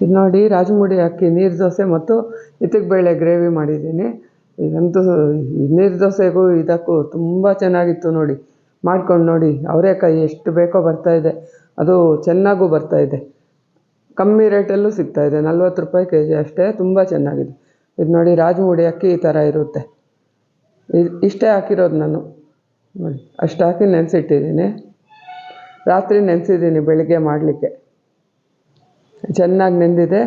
ಇದು ನೋಡಿ ರಾಜಮುಡಿ ಅಕ್ಕಿ ನೀರು ದೋಸೆ ಮತ್ತು ಬೇಳೆ ಗ್ರೇವಿ ಮಾಡಿದ್ದೀನಿ. ಇದಂತೂ ನೀರು ದೋಸೆಗೂ ಇದಕ್ಕೂ ತುಂಬ ಚೆನ್ನಾಗಿತ್ತು ನೋಡಿ. ಮಾಡ್ಕೊಂಡು ನೋಡಿ ಅವರೇಕಾಯಿ ಎಷ್ಟು ಬೇಕೋ ಬರ್ತಾಯಿದೆ ಅದು ಚೆನ್ನಾಗೂ ಬರ್ತಾಯಿದೆ ಕಮ್ಮಿ ರೇಟಲ್ಲೂ ಸಿಗ್ತಾಯಿದೆ ನಲ್ವತ್ತು ರೂಪಾಯಿ ಕೆ ಜಿ ಅಷ್ಟೇ, ತುಂಬ ಚೆನ್ನಾಗಿದೆ. ಇದು ನೋಡಿ ರಾಜಮುಡಿ ಅಕ್ಕಿ ಈ ಥರ ಇರುತ್ತೆ. ಇಷ್ಟೇ ಹಾಕಿರೋದು ನಾನು. ನೋಡಿ, ಅಷ್ಟು ಹಾಕಿ ನೆನೆಸಿಟ್ಟಿದ್ದೀನಿ. ರಾತ್ರಿ ನೆನೆಸಿದ್ದೀನಿ ಬೆಳಿಗ್ಗೆ ಮಾಡಲಿಕ್ಕೆ. ಚೆನ್ನಾಗಿ ನೆಂದಿದೆ.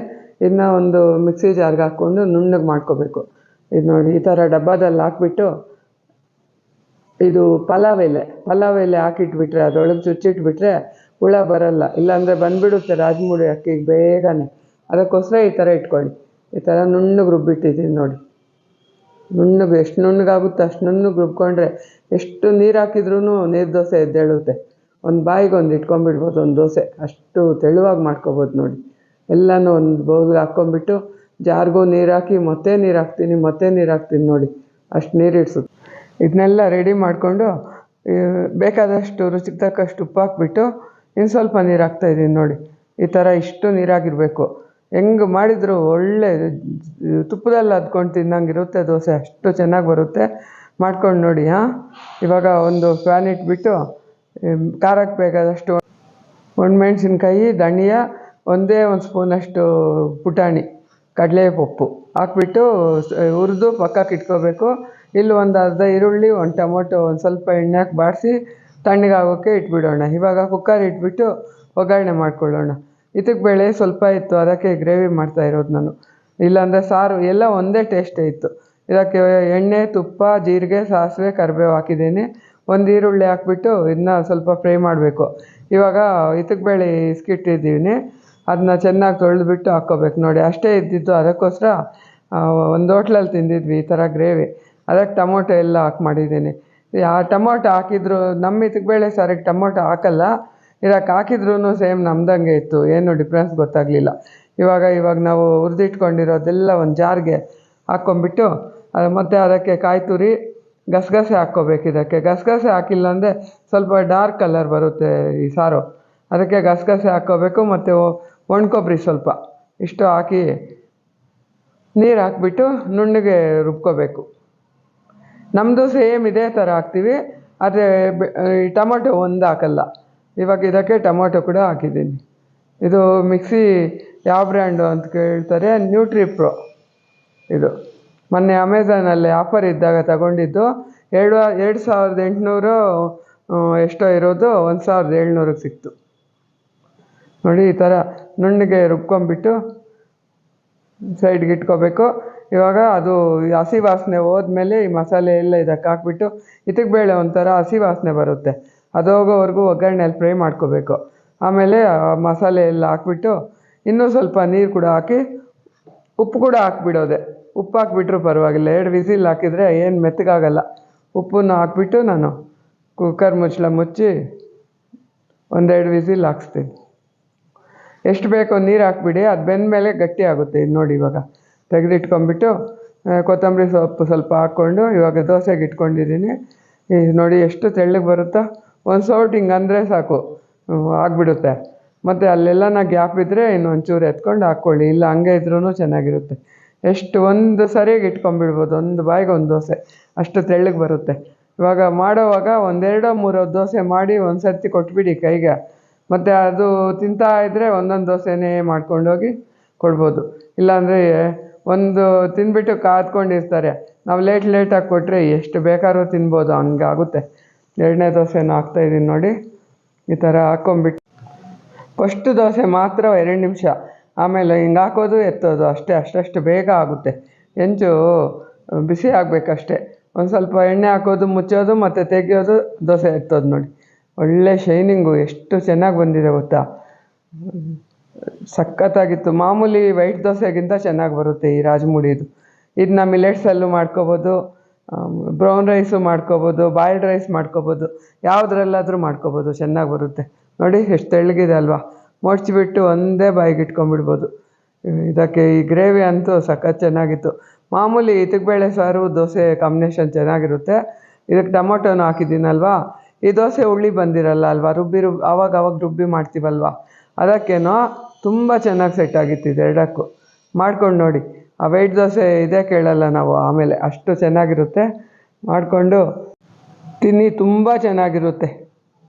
ಇನ್ನು ಒಂದು ಮಿಕ್ಸಿ ಜಾರ್ಗೆ ಹಾಕ್ಕೊಂಡು ನುಣ್ಣಗೆ ಮಾಡ್ಕೋಬೇಕು. ಇದು ನೋಡಿ, ಈ ಥರ ಡಬ್ಬದಲ್ಲಿ ಹಾಕ್ಬಿಟ್ಟು ಇದು ಪಲಾವ್ ಎಲೆ ಪಲಾವ್ ಎಲೆ ಹಾಕಿಟ್ಬಿಟ್ರೆ, ಅದರೊಳಗೆ ಚುಚ್ಚಿಟ್ಬಿಟ್ರೆ ಹುಳ ಬರಲ್ಲ. ಇಲ್ಲಾಂದರೆ ಬಂದುಬಿಡುತ್ತೆ ರಾಜಮೂಡಿ ಅಕ್ಕಿಗೆ ಬೇಗನೆ. ಅದಕ್ಕೋಸ್ಕರ ಈ ಥರ ಇಟ್ಕೊಳ್ಳಿ. ಈ ಥರ ನುಣ್ಣಗೆ ರುಬ್ಬಿಟ್ಟಿದ್ದೀನಿ ನೋಡಿ. ನುಣ್ಣಗೆ ಎಷ್ಟು ನುಣ್ಣಗಾಗುತ್ತೆ ಅಷ್ಟು ನುಣ್ಣಗೆ ರುಬ್ಕೊಂಡ್ರೆ ಎಷ್ಟು ನೀರು ಹಾಕಿದ್ರೂ ನೀರು ದೋಸೆ ಎದ್ದೇಳುತ್ತೆ. ಒಂದು ಬಾಯಿಗೆ ಒಂದು ಇಟ್ಕೊಂಡ್ಬಿಡ್ಬೋದು, ಒಂದು ದೋಸೆ. ಅಷ್ಟು ತೆಳುವಾಗಿ ಮಾಡ್ಕೋಬೋದು ನೋಡಿ. ಎಲ್ಲನೂ ಒಂದು ಬೌಲ್ಗೆ ಹಾಕ್ಕೊಂಬಿಟ್ಟು ಜಾರ್ಗೂ ನೀರು ಹಾಕಿ ಮತ್ತೆ ನೀರು ಹಾಕ್ತೀನಿ ಮತ್ತೆ ನೀರು ಹಾಕ್ತೀನಿ ನೋಡಿ. ಅಷ್ಟು ನೀರು ಇಡ್ಸುತ್ತೆ. ಇದನ್ನೆಲ್ಲ ರೆಡಿ ಮಾಡಿಕೊಂಡು ಬೇಕಾದಷ್ಟು ರುಚಿಗೆ ತಕ್ಕಷ್ಟು ಉಪ್ಪು ಹಾಕ್ಬಿಟ್ಟು ಇನ್ನು ಸ್ವಲ್ಪ ನೀರು ಹಾಕ್ತಾಯಿದ್ದೀನಿ ನೋಡಿ. ಈ ಥರ ಇಷ್ಟು ನೀರಾಗಿರಬೇಕು. ಹೆಂಗೆ ಮಾಡಿದ್ರು ಒಳ್ಳೆ, ತುಪ್ಪದಲ್ಲಿ ಅದ್ಕೊಂಡು ತಿನ್ನಂಗಿರುತ್ತೆ ದೋಸೆ. ಅಷ್ಟು ಚೆನ್ನಾಗಿ ಬರುತ್ತೆ. ಮಾಡ್ಕೊಂಡು ನೋಡಿ, ಹಾಂ. ಇವಾಗ ಒಂದು ಫ್ಯಾನ್ ಇಟ್ಬಿಟ್ಟು ಖಾರಕ್ಕೆ ಬೇಕಾದಷ್ಟು ಒಣಮೆಣ್ಸಿನ್ಕಾಯಿ ಧನಿಯಾ ಒಂದೇ ಒಂದು ಸ್ಪೂನಷ್ಟು ಪುಟಾಣಿ ಕಡಲೆ ಪಪ್ಪು ಹಾಕ್ಬಿಟ್ಟು ಹುರಿದು ಪಕ್ಕಕ್ಕೆ ಇಟ್ಕೋಬೇಕು. ಇಲ್ಲಿ ಒಂದು ಅರ್ಧ ಈರುಳ್ಳಿ, ಒಂದು ಟೊಮೊಟೊ, ಒಂದು ಸ್ವಲ್ಪ ಎಣ್ಣೆ ಹಾಕಿ ಬಾಡಿಸಿ ತಣ್ಣಗಾಗೋಕ್ಕೆ ಇಟ್ಬಿಡೋಣ. ಇವಾಗ ಕುಕ್ಕರ್ ಇಟ್ಬಿಟ್ಟು ಒಗ್ಗರಣೆ ಮಾಡ್ಕೊಳ್ಳೋಣ. ಇದಕ್ಕೆ ಬೇಳೆ ಸ್ವಲ್ಪ ಇತ್ತು, ಅದಕ್ಕೆ ಗ್ರೇವಿ ಮಾಡ್ತಾ ಇರೋದು ನಾನು. ಇಲ್ಲಾಂದರೆ ಸಾರು, ಎಲ್ಲ ಒಂದೇ ಟೇಸ್ಟೇ ಇತ್ತು. ಇದಕ್ಕೆ ಎಣ್ಣೆ, ತುಪ್ಪ, ಜೀರಿಗೆ, ಸಾಸಿವೆ, ಕರಿಬೇವು ಹಾಕಿದ್ದೀನಿ. ಒಂದು ಈರುಳ್ಳಿ ಹಾಕ್ಬಿಟ್ಟು ಇದನ್ನ ಸ್ವಲ್ಪ ಫ್ರೈ ಮಾಡಬೇಕು. ಇವಾಗ ಇದಕ್ಕೆ ಬೇಳೆ ಇಸ್ಕಿಟ್ಟಿದ್ದೀನಿ. ಅದನ್ನ ಚೆನ್ನಾಗಿ ತೊಳೆದ್ಬಿಟ್ಟು ಹಾಕ್ಕೋಬೇಕು ನೋಡಿ, ಅಷ್ಟೇ ಇದ್ದಿದ್ದು ಅದಕ್ಕೋಸ್ಕರ ಒಂದು ಹೋಟ್ಲಲ್ಲಿ ತಿಂದಿದ್ವಿ ಈ ಥರ ಗ್ರೇವಿ. ಅದಕ್ಕೆ ಟೊಮೊಟೊ ಎಲ್ಲ ಹಾಕಿ ಮಾಡಿದ್ದೀನಿ. ಆ ಟೊಮೊಟೊ ಹಾಕಿದ್ರು ನಮ್ಮ ಇದಕ್ಕೆ ಬೇಳೆ ಸಾರಿಗೆ ಟೊಮೊಟೊ ಹಾಕಲ್ಲ ಇದಕ್ಕೆ ಹಾಕಿದ್ರೂ ಸೇಮ್ ನಮ್ದಂಗೆ ಇತ್ತು. ಏನು ಡಿಫ್ರೆನ್ಸ್ ಗೊತ್ತಾಗಲಿಲ್ಲ. ಇವಾಗ ಇವಾಗ ನಾವು ಹುರಿದಿಟ್ಕೊಂಡಿರೋದೆಲ್ಲ ಒಂದು ಜಾರ್ಗೆ ಹಾಕ್ಕೊಂಬಿಟ್ಟು ಅದು ಮತ್ತು ಅದಕ್ಕೆ ಕಾಯಿ ತುರಿ, ಗಸಗಸೆ ಹಾಕ್ಕೋಬೇಕು ಇದಕ್ಕೆ. ಗಸಗಸೆ ಹಾಕಿಲ್ಲ ಅಂದರೆ ಸ್ವಲ್ಪ ಡಾರ್ಕ್ ಕಲರ್ ಬರುತ್ತೆ ಈ ಸಾರು. ಅದಕ್ಕೆ ಗಸಗಸೆ ಹಾಕ್ಕೋಬೇಕು ಮತ್ತು ಒಣ ಕೊಬ್ಬರಿ ಸ್ವಲ್ಪ. ಇಷ್ಟು ಹಾಕಿ ನೀರು ಹಾಕ್ಬಿಟ್ಟು ನುಣ್ಣಗೆ ರುಬ್ಕೋಬೇಕು. ನಮ್ಮದು ಸೇಮ್ ಇದೇ ಥರ ಹಾಕ್ತೀವಿ, ಆದರೆ ಟೊಮೊಟೊ ಒಂದು ಹಾಕಲ್ಲ. ಇವಾಗ ಇದಕ್ಕೆ ಟೊಮೊಟೊ ಕೂಡ ಹಾಕಿದ್ದೀನಿ. ಇದು ಮಿಕ್ಸಿ ಯಾವ ಬ್ರ್ಯಾಂಡು ಅಂತ ಕೇಳ್ತಾರೆ ನ್ಯೂಟ್ರಿ ಪ್ರೋ ಇದು ಮೊನ್ನೆ ಅಮೆಝಾನಲ್ಲಿ ಆಫರ್ ಇದ್ದಾಗ ತಗೊಂಡಿದ್ದು, ಎರಡು ಎರಡು ಸಾವಿರದ ಎಂಟುನೂರು ಎಷ್ಟೋ ಇರೋದು, ಒಂದು ಸಾವಿರದ ಏಳ್ನೂರಿಗೆ ಸಿಕ್ತು. ನೋಡಿ ಈ ಥರ ನುಣ್ಣಗೆ ರುಬ್ಕೊಂಬಿಟ್ಟು ಸೈಡ್ಗೆ ಇಟ್ಕೋಬೇಕು. ಇವಾಗ ಅದು ಹಸಿ ವಾಸನೆ ಹೋದ್ಮೇಲೆ ಈ ಮಸಾಲೆ ಎಲ್ಲ ಇದಕ್ಕೆ ಹಾಕ್ಬಿಟ್ಟು ಇದಕ್ಕೆ ಬೇಳೆ ಒಂಥರ ಹಸಿ ವಾಸನೆ ಬರುತ್ತೆ. ಅದು ಹೋಗೋವರೆಗೂ ಒಗ್ಗರಣೆಯಲ್ಲಿ ಫ್ರೈ ಮಾಡ್ಕೋಬೇಕು. ಆಮೇಲೆ ಮಸಾಲೆ ಎಲ್ಲ ಹಾಕ್ಬಿಟ್ಟು ಇನ್ನೂ ಸ್ವಲ್ಪ ನೀರು ಕೂಡ ಹಾಕಿ ಉಪ್ಪು ಕೂಡ ಹಾಕ್ಬಿಡೋದೆ. ಉಪ್ಪು ಹಾಕ್ಬಿಟ್ರು ಪರವಾಗಿಲ್ಲ. ಎರಡು ವಿಸಿಲ್ ಹಾಕಿದರೆ ಏನು ಮೆತ್ತಗಾಗಲ್ಲ. ಉಪ್ಪನ್ನು ಹಾಕ್ಬಿಟ್ಟು ನಾನು ಕುಕ್ಕರ್ ಮುಚ್ಚಳ ಮುಚ್ಚಿ ಒಂದೆರಡು ವಿಸಿಲ್ ಹಾಕ್ಸ್ತೀನಿ. ಎಷ್ಟು ಬೇಕೋ ನೀರು ಹಾಕ್ಬಿಡಿ, ಅದು ಬೆಂದಮೇಲೆ ಗಟ್ಟಿ ಆಗುತ್ತೆ ಇದು ನೋಡಿ ಇವಾಗ. ತೆಗೆದಿಟ್ಕೊಂಬಿಟ್ಟು ಕೊತ್ತಂಬರಿ ಸೊಪ್ಪು ಸ್ವಲ್ಪ ಹಾಕ್ಕೊಂಡು, ಇವಾಗ ದೋಸೆಗೆ ಇಟ್ಕೊಂಡಿದ್ದೀನಿ. ಇದು ನೋಡಿ ಎಷ್ಟು ತೆಳ್ಳಗೆ ಬರುತ್ತೋ? ಒಂದು ಸೌಟ್ ಹಿಂಗೆ ಅಂದರೆ ಸಾಕು. ಆಗಿಬಿಡುತ್ತೆ. ಮತ್ತು ಅಲ್ಲೆಲ್ಲ ಗ್ಯಾಪ್ ಇದ್ದರೆ ಇನ್ನೊಂಚೂರು ಎತ್ಕೊಂಡು ಹಾಕ್ಕೊಳ್ಳಿ, ಇಲ್ಲ ಹಂಗೆ ಇದ್ರೂ ಚೆನ್ನಾಗಿರುತ್ತೆ. ಎಷ್ಟು ಒಂದು ಸರಿಯಾಗಿ ಇಟ್ಕೊಂಬಿಡ್ಬೋದು ಒಂದು ಬಾಯಿಗೆ ಒಂದು ದೋಸೆ, ಅಷ್ಟು ತೆಳ್ಳಗೆ ಬರುತ್ತೆ. ಇವಾಗ ಮಾಡೋವಾಗ ಒಂದೆರಡೋ ಮೂರೋ ದೋಸೆ ಮಾಡಿ ಒಂದು ಸರ್ತಿ ಕೊಟ್ಬಿಡಿ ಕೈಗೆ. ಮತ್ತು ಅದು ತಿಂತಾ ಇದ್ದರೆ ಒಂದೊಂದು ದೋಸೆನೇ ಮಾಡ್ಕೊಂಡೋಗಿ ಕೊಡ್ಬೋದು. ಇಲ್ಲಾಂದರೆ ಒಂದು ತಿಂದ್ಬಿಟ್ಟು ಕಾದ್ಕೊಂಡಿರ್ತಾರೆ. ನಾವು ಲೇಟ್ ಲೇಟಾಗಿ ಕೊಟ್ಟರೆ ಎಷ್ಟು ಬೇಕಾದ್ರೂ ತಿನ್ಬೋದು, ಹಂಗಾಗುತ್ತೆ. ಎರಡನೇ ದೋಸೆಯೂ ಹಾಕ್ತಾ ಇದ್ದೀನಿ ನೋಡಿ. ಈ ಥರ ಹಾಕ್ಕೊಂಬಿಟ್ಟು ಫಸ್ಟ್ ದೋಸೆ ಮಾತ್ರ ಎರಡು ನಿಮಿಷ. ಆಮೇಲೆ ಹಿಂಗೆ ಹಾಕೋದು, ಎತ್ತೋದು ಅಷ್ಟೇ ಅಷ್ಟಷ್ಟು ಬೇಗ ಆಗುತ್ತೆ. ಹೆಂಚು ಬಿಸಿ ಆಗಬೇಕಷ್ಟೇ. ಒಂದು ಸ್ವಲ್ಪ ಎಣ್ಣೆ ಹಾಕೋದು, ಮುಚ್ಚೋದು ಮತ್ತು ತೆಗೆಯೋದು, ದೋಸೆ ಎತ್ತೋದು ನೋಡಿ. ಒಳ್ಳೆ ಶೈನಿಂಗು ಎಷ್ಟು ಚೆನ್ನಾಗಿ ಬಂದಿದೆ ಗೊತ್ತಾ? ಸಖತ್ತಾಗಿತ್ತು. ಮಾಮೂಲಿ ವೈಟ್ ದೋಸೆಗಿಂತ ಚೆನ್ನಾಗಿ ಬರುತ್ತೆ ಈ ರಾಜಮುಡಿದು. ಇದನ್ನ ಮಿಲೆಟ್ಸಲ್ಲೂ ಮಾಡ್ಕೋಬೋದು ಬ್ರೌನ್ ರೈಸು ಮಾಡ್ಕೋಬೋದು, ಬಾಯ್ಲ್ಡ್ ರೈಸ್ ಮಾಡ್ಕೋಬೋದು, ಯಾವುದ್ರಲ್ಲಾದರೂ ಮಾಡ್ಕೋಬೋದು, ಚೆನ್ನಾಗಿ ಬರುತ್ತೆ. ನೋಡಿ, ಎಷ್ಟು ತೆಳ್ಳಗಿದೆ ಅಲ್ವಾ? ಮೊಡ್ಚಿಬಿಟ್ಟು ಒಂದೇ ಬಾಯಿಗೆ ಇಟ್ಕೊಂಡ್ಬಿಡ್ಬೋದು. ಇದಕ್ಕೆ ಈ ಗ್ರೇವಿ ಅಂತೂ ಸಖತ್ ಚೆನ್ನಾಗಿತ್ತು. ಮಾಮೂಲಿ ಬೇಳೆ ಸಾರು ದೋಸೆ ಕಾಂಬಿನೇಷನ್ ಚೆನ್ನಾಗಿರುತ್ತೆ. ಇದಕ್ಕೆ ಟೊಮೊಟೊನೂ ಹಾಕಿದ್ದೀನಲ್ವಾ? ಈ ದೋಸೆ ಹುಳಿ ಬಂದಿರಲ್ಲ ಅಲ್ವಾ? ರುಬ್ಬಿ ರುಬ್ ಆವಾಗ ಆವಾಗ ರುಬ್ಬಿ ಮಾಡ್ತೀವಲ್ವ? ಅದಕ್ಕೇನೋ ತುಂಬ ಚೆನ್ನಾಗಿ ಸೆಟ್ ಆಗಿತ್ತು ಇದೆರಡಕ್ಕೂ ಮಾಡ್ಕೊಂಡು ನೋಡಿ. ಆ ವೈಟ್ ದೋಸೆ ಇದೇ ಕೇಳಲ್ಲ ನಾವು, ಆಮೇಲೆ ಅಷ್ಟು ಚೆನ್ನಾಗಿರುತ್ತೆ. ಮಾಡಿಕೊಂಡು ತಿನ್ನಿ, ತುಂಬ ಚೆನ್ನಾಗಿರುತ್ತೆ.